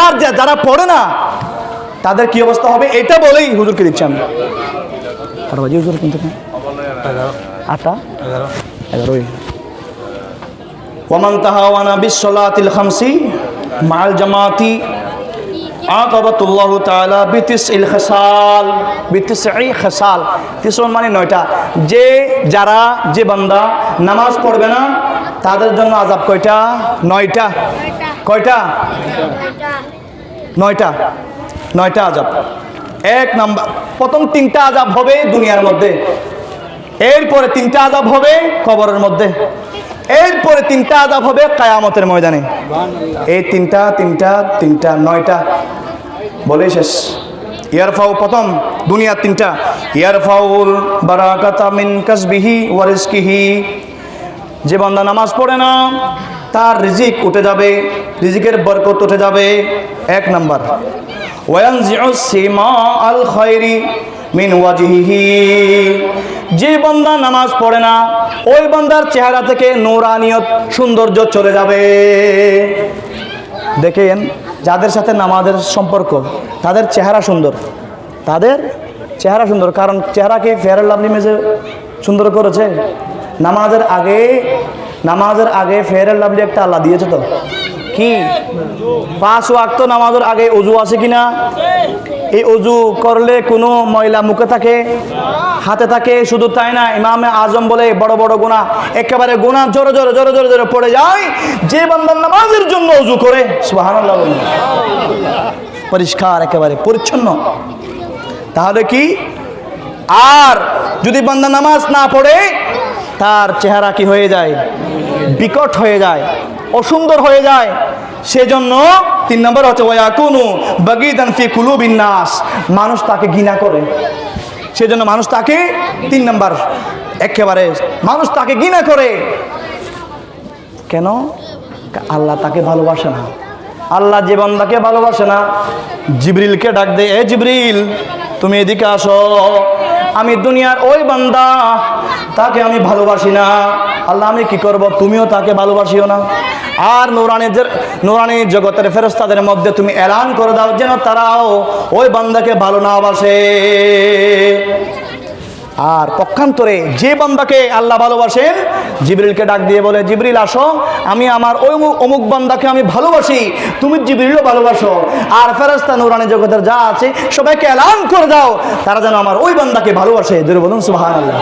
আর যারা পড়ে না, তাদের কি অবস্থা হবে? এটা বলেই হুজুরকে দিচ্ছি আমি। কটা বাজে হুজুর কিন্তু আটটা? এগারোই। ওমান তাহাওয়ানা বিশ্বলাতিল খামসি মাল জামাতি আকাবাতুল্লাহ তাআলা বিতিস ইল খাসাল। বিতিস ই খাসাল মানে নয়টা। যে, যারা, যে বান্দা নামাজ পড়বে না, তাদের জন্য আজাব কয়টা? নয়টা। কয়টা? নয়টা। নয়টা। আজাব। এক নাম্বার প্রথম তিনটা আজাব হবে দুনিয়ার মধ্যে। এরপরে তিনটা আজাব হবে কবরের মধ্যে। এরপরে তিনটা আজাব হবে কায়ামতের ময়দানে। এই তিনটা তিনটা তিনটা নয়টা। বলে শেষ। ইয়ারফাউ প্রথম দুনিয়ার তিনটা। ইয়ারফাউল বারাকাতা মিন কাসবিহি ওয়ারিজকিহি যে বান্দা নামাজ পড়ে না তার রিজিক উঠে যাবে, রিজিকের বরকত উঠে যাবে। এক নাম্বার আল মিন ওয়াজহিহি। যে বান্দা নামাজ পড়ে না, ওই বন্দার চেহারা থেকে নৌরানিয়ত, সৌন্দর্য চলে যাবে। দেখেন, যাদের সাথে নামাজের সম্পর্ক, তাদের চেহারা সুন্দর। তাদের চেহারা সুন্দর, কারণ চেহারাকে ফেয়ার লাভলি মেজে সুন্দর করেছে। নামাজের আগে নামাজের আগে ফেয়ার লাভলি একটা আল্লাহ দিয়েছে তো। কি? পাঁচ ওয়াক্ত নামাজের আগে অজু আছে কিনা? এই অজু করলে কোনো ময়লা মুখে থাকে, হাতে থাকে, শুধু তাই না, ইমামে আজম বলে বড় বড় গোনা একেবারে গোনা জোরে জোরে জোরে জোরে জোরে পড়ে যায়, যে বান্দার নামাজের জন্য অজু করে পরিষ্কার একেবারে, পরিচ্ছন্ন। তাহলে কি? আর যদি বান্দা নামাজ না পড়ে তার চেহারা কি হয়ে যায়? বিকট হয়ে যায়, অসুন্দর হয়ে যায়। সেজন্য তিন নম্বর হচ্ছে ওয়া কোনো বাগিদান ফি কুলুবিন নাস। মানুষ তাকে ঘৃণা করে। সেজন্য মানুষ তাকে তিন নম্বর, একেবারে মানুষ তাকে ঘৃণা করে। কেন? আল্লাহ তাকে ভালোবাসে না। আল্লাহ যে বান্দাকে ভালোবাসে না, জিবরিলকে ডাক দে, এ জিবরিল, তুমি এদিকে আসো। আমি দুনিয়ার ওই বান্দা তাকে আমি ভালোবাসি না। আল্লাহ, আমি কি করব? তুমিও তাকে ভালোবাসিও না। আর নোরানি নোরানি জগতের ফেরস্তাদের মধ্যে তুমি এলান করে দাও, যেন তারাও ওই বান্দাকে ভালো না বাসে। আর পক্ষান্তরে যে বান্দাকে আল্লাহ ভালোবাসেন, জিবরিলকে ডাক দিয়ে বলে, জিবরিল, আসো। আমি আমার ওই অমুক- বান্দাকে আমি ভালোবাসি। তুমি জিবরিলও ভালোবাসো। আর ফেরাস্তা নুরানি জগতের যা আছে, সবাইকে এলান করে দাও। তারা যেন আমার ওই বান্দাকে ভালোবাসে। জোরে বলুন, সুবহানাল্লাহ।